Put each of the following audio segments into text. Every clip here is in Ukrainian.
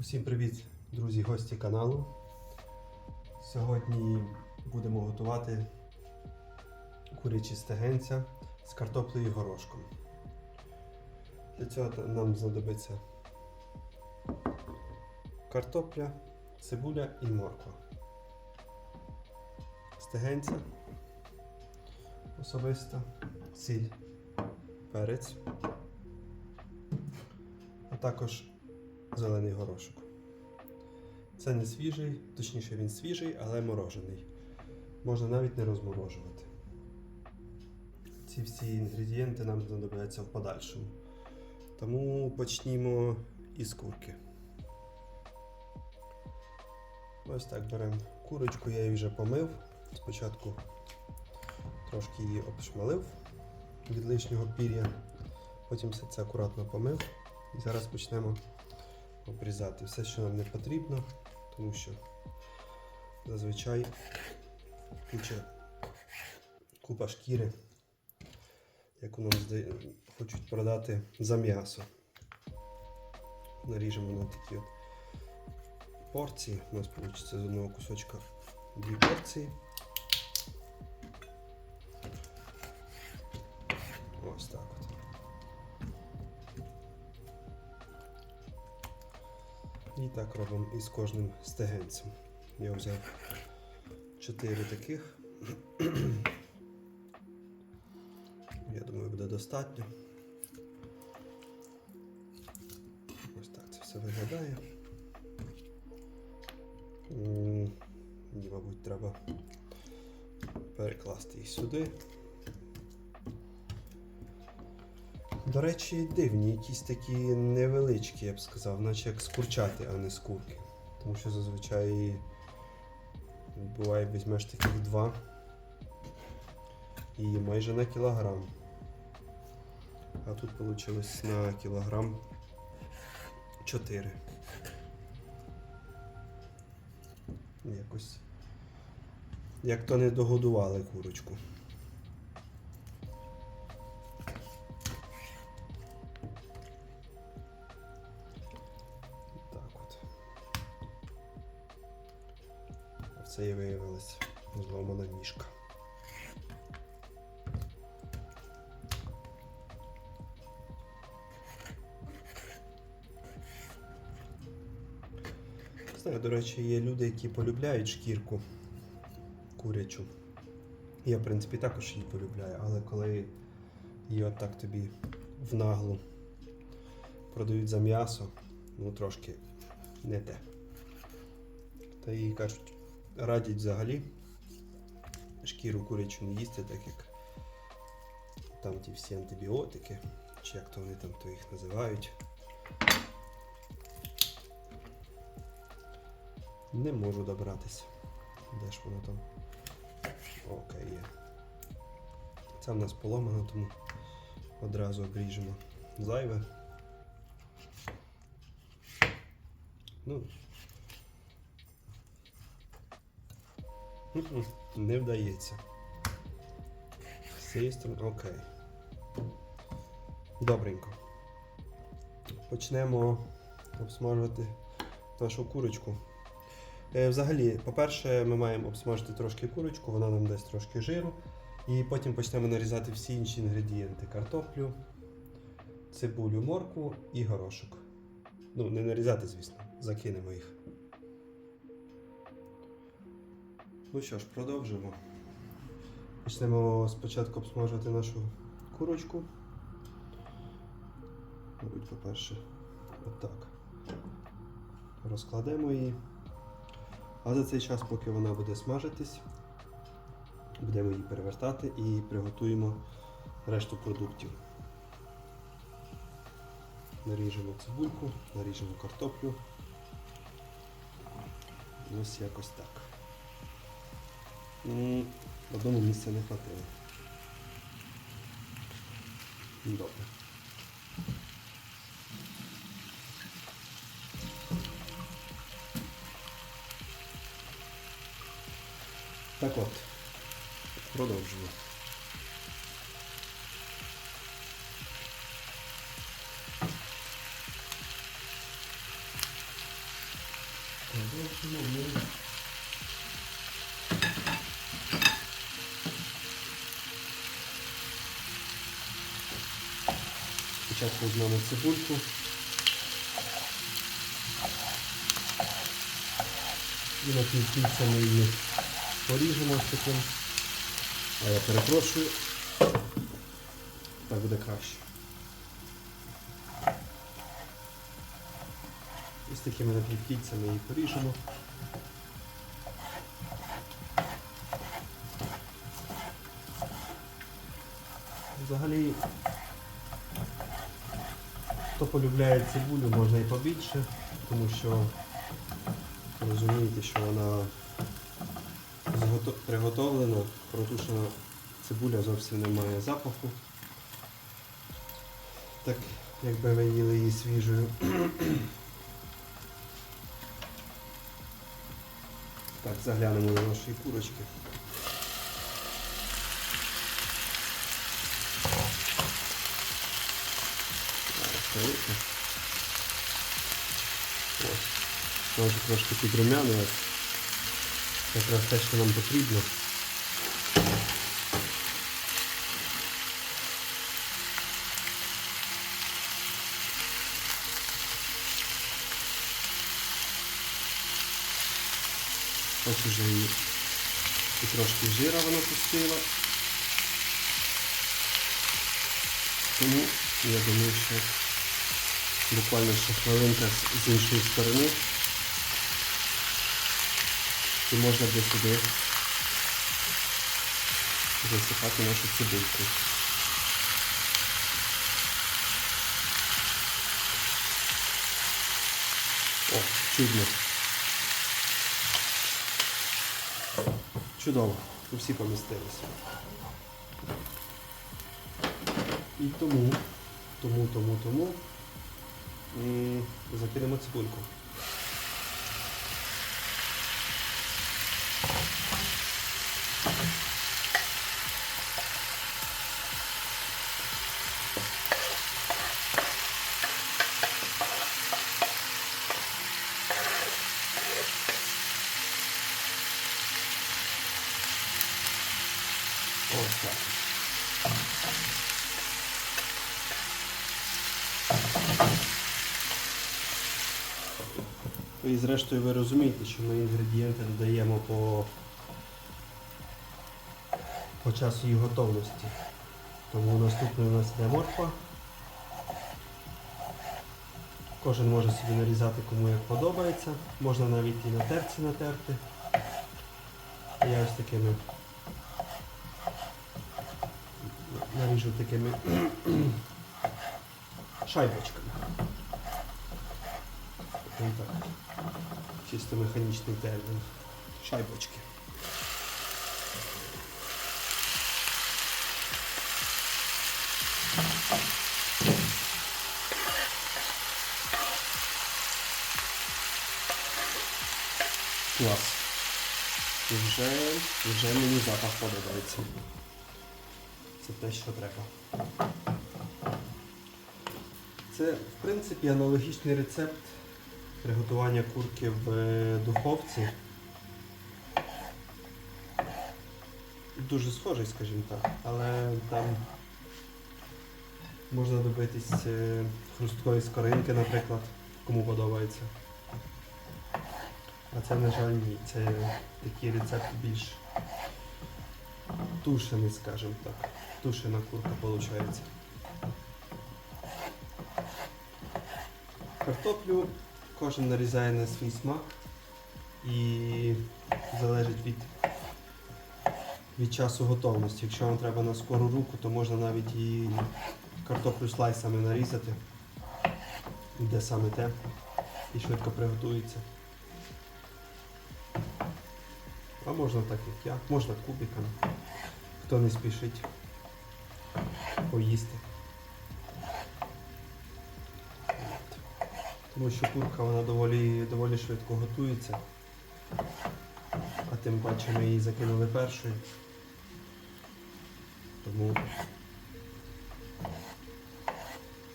Усім привіт, друзі, гості каналу. Сьогодні будемо готувати курячі стегенця з картоплею і горошком. Для цього нам знадобиться картопля, цибуля і морква. Стегенця особисто, сіль, перець, а також зелений горошок. Це не свіжий, точніше він свіжий, але морожений. Можна навіть не розморожувати. Ці всі інгредієнти нам знадобляться в подальшому. Тому почнімо із курки. Ось так беремо курочку, я її вже помив. Спочатку трошки її обшмалив від лишнього пір'я, потім все це акуратно помив. І зараз почнемо обрізати все, що нам не потрібно, тому що зазвичай куча, купа шкіри, яку нам хочуть продати за м'ясо. Наріжемо на такі от порції. У нас вийде з одного кусочка дві порції. Так робимо із кожним стегенцем. Я взяв 4 таких. Я думаю, буде достатньо. Ось так це все виглядає. І, мабуть, треба перекласти їх сюди. До речі, дивні, якісь такі невеличкі, я б сказав, наче як з курчати, а не з курки. Тому що зазвичай буває візьмеш таких два і майже на кілограм. А тут вийшло на кілограм 4. Якось. Як то не догодували курочку. Це і виявилась зломана ніжка. Знаю, до речі, є люди, які полюбляють шкірку курячу. Я, в принципі, також її полюбляю, але коли її отак тобі в наглу продають за м'ясо, ну трошки не те. Та і кажуть, радять взагалі шкіру курячу не їсти, так як там ті всі антибіотики, чи як то вони там то їх називають. Не можу добратися. Де ж воно там? Окей, є. Це в нас поломано, тому одразу обріжемо зайве. Ну. Не вдається. З цієї. Окей. Добренько. Почнемо обсмажувати нашу курочку. Е, Взагалі, по-перше, ми маємо обсмажити трошки курочку, вона нам дасть трошки жиру. І потім почнемо нарізати всі інші інгредієнти: картоплю, цибулю, моркву і горошок. Ну, не нарізати, звісно, закинемо їх. Ну що ж, продовжимо. Почнемо спочатку обсмажувати нашу курочку. Мабуть, по-перше, отак. Розкладемо її. А за цей час, поки вона буде смажитись, будемо її перевертати і приготуємо решту продуктів. Наріжемо цибульку, наріжемо картоплю. Ось якось так. М, Одному місця не хватило. Добре. Так от, продовжуємо. Спочатку візьмемо цибульку. І на півкільця ми її поріжемо ось таким. А я перепрошую. Так буде краще. Ось такими напівкільцями її поріжемо. Взагалі, хто полюбляє цибулю, можна і побільше, тому що розумієте, що вона приготовлена, протушена цибуля зовсім не має запаху. Так, якби ви їли її свіжою. Так, заглянемо на наші курочки. Так, велика. Ось. Може трошки підрумянилась. Якраз те, що нам потрібно. Ось уже її і трошки жира вона пустила. Тому я думаю, що буквально ще хвилинка з- іншої сторони. І можна буде сюди засипати нашу цибульку. О, чудно. Чудово, всі помістилися. І тому, тому, тому, тому м, закинемо цибульку. Ось так. Ну І зрештою ви розумієте, що ми інгредієнти додаємо по, по часу їх готовності. Тому наступною у нас йде морква. Кожен може собі нарізати кому як подобається. Можна навіть і на терці натерти. Я ось такими наріжу такими шайбочками. Ось так. Чисто механічний термін. Шайбочки. Клас. І вже, вже мені запах подобається. Це те, що треба. Це, в принципі, аналогічний рецепт приготування курки в е, духовці. Дуже схожий, скажімо так, але там можна добитись е, хрусткої скоринки, наприклад, кому подобається. А це, на жаль, ні. Це такий рецепт більш тушений, скажімо так. Тушена курка виходить. Картоплю кожен нарізає на свій смак і залежить від, від часу готовності. Якщо вам треба на скору руку, то можна навіть і картоплю слайсами нарізати. Де саме те і швидко приготується. А можна так як я, можна кубиками, хто не спішить поїсти. Тому що курка вона доволі, доволі швидко готується. А тим паче ми її закинули першою. Тому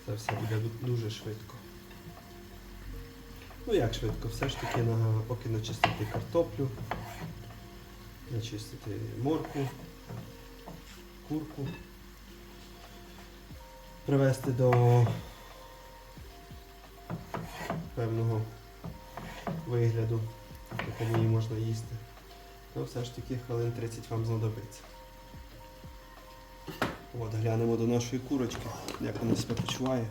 це все буде дуже швидко. Ну як швидко, все ж таки на, поки начистити картоплю, начистити морку, курку, привести до певного вигляду, в якому її можна їсти. то все ж таки хвилин 30 вам знадобиться. От, глянемо до нашої курочки, як вона себе почуває.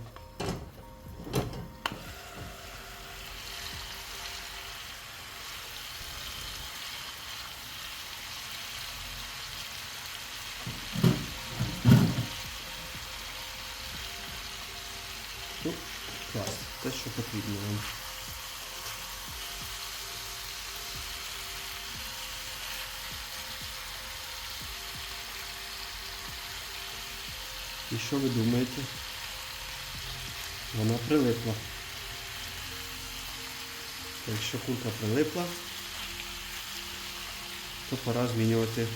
Що. І що ви думаєте? Вона прилипла. Якщо курка прилипла, то пора змінювати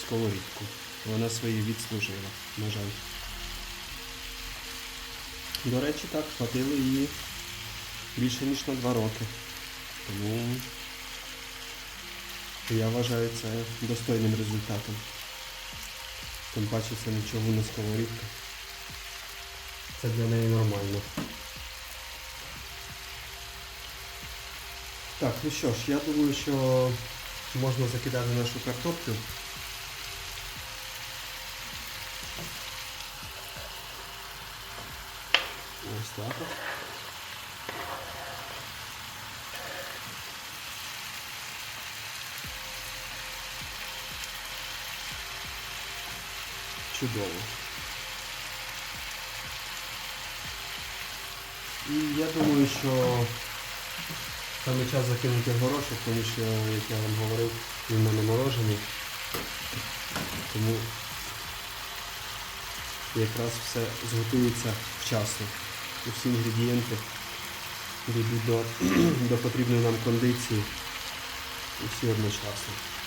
сковорідку. Вона свої відслужила, на жаль. До речі, так, хватило її більше ніж на два роки. Тому я вважаю це достойним результатом. Тим паче це не чавунна сковорідка. Це для неї нормально. Так, ну що ж, я думаю, що можна закидати нашу картоплю. Ось так Чудово. І я думаю, що саме час закинути горошок, тому що, як я вам говорив, він в мене морожений. Тому якраз все зготується вчасно. Усі інгредієнти дійдуть до, до потрібної нам кондиції. Усі одночасно.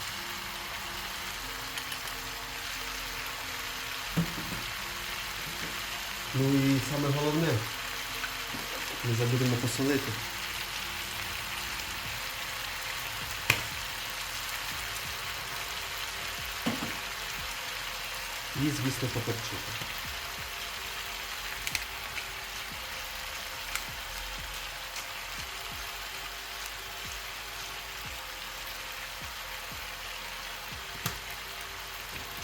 Ну і саме головне, не забудемо посолити. І, звісно, поперчити.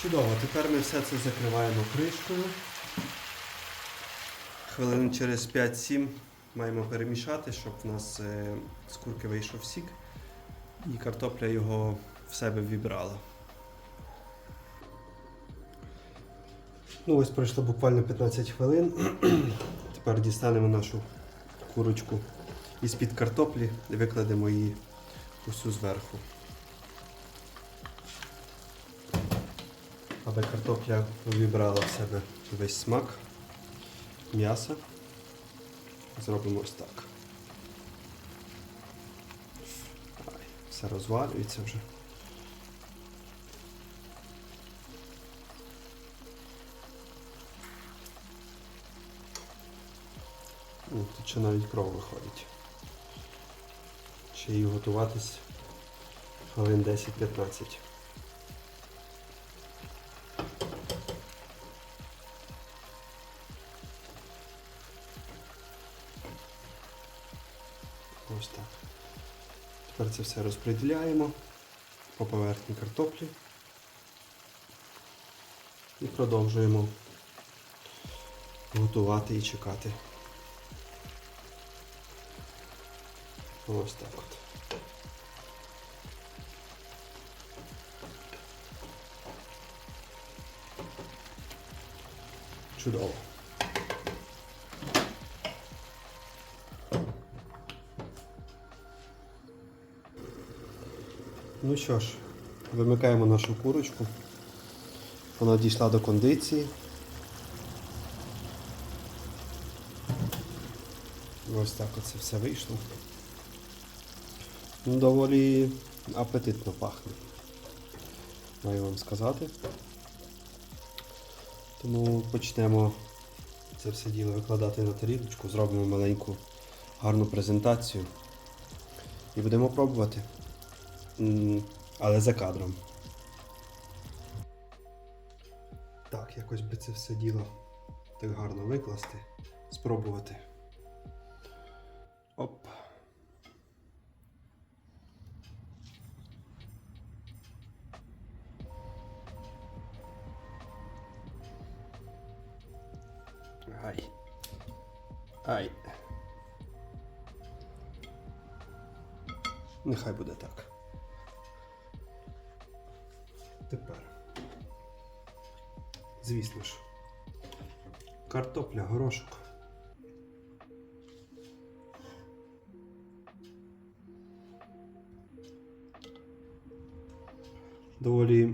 Чудово, тепер ми все це закриваємо кришкою. Хвилин через 5-7 маємо перемішати, щоб в нас е, з курки вийшов сік і картопля його в себе вібрала. Ну ось пройшло буквально 15 хвилин. Тепер дістанемо нашу курочку із-під картоплі і викладемо її усю зверху. Аби картопля увібрала в себе весь смак м'яса. Зробимо ось так. Все розвалюється вже. О, тут ще навіть кров виходить. Ще її готуватись хвилин 10-15. Тепер це все розподіляємо по поверхні картоплі і продовжуємо готувати і чекати. Ось так от. Чудово. Ну що ж, вимикаємо нашу курочку. Вона дійшла до кондиції. Ось так оце все вийшло. Ну, Доволі апетитно пахне. Маю вам сказати. Тому почнемо це все діло викладати на тарілочку, зробимо маленьку гарну презентацію І будемо пробувати. Але за кадром. Так, якось би це все діло так гарно викласти. Спробувати. Оп. Ай. Ай. Нехай буде так. Звісно ж. Картопля, горошок. Доволі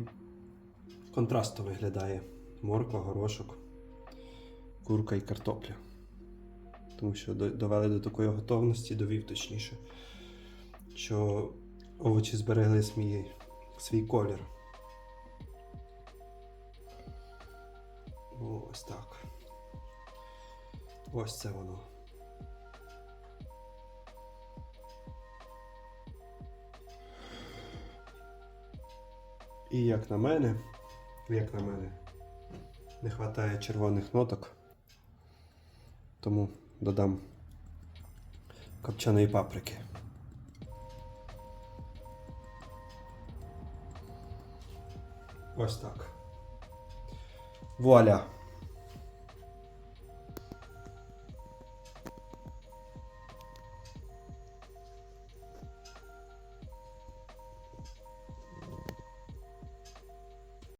контрастно виглядає морква, горошок, курка і картопля. Тому що довели до такої готовності, довів точніше, що овочі зберегли свій, колір. Ось так. Ось це воно. І як на мене, як на мене, не вистачає червоних ноток, тому додам копченої паприки. Ось так. Вуаля!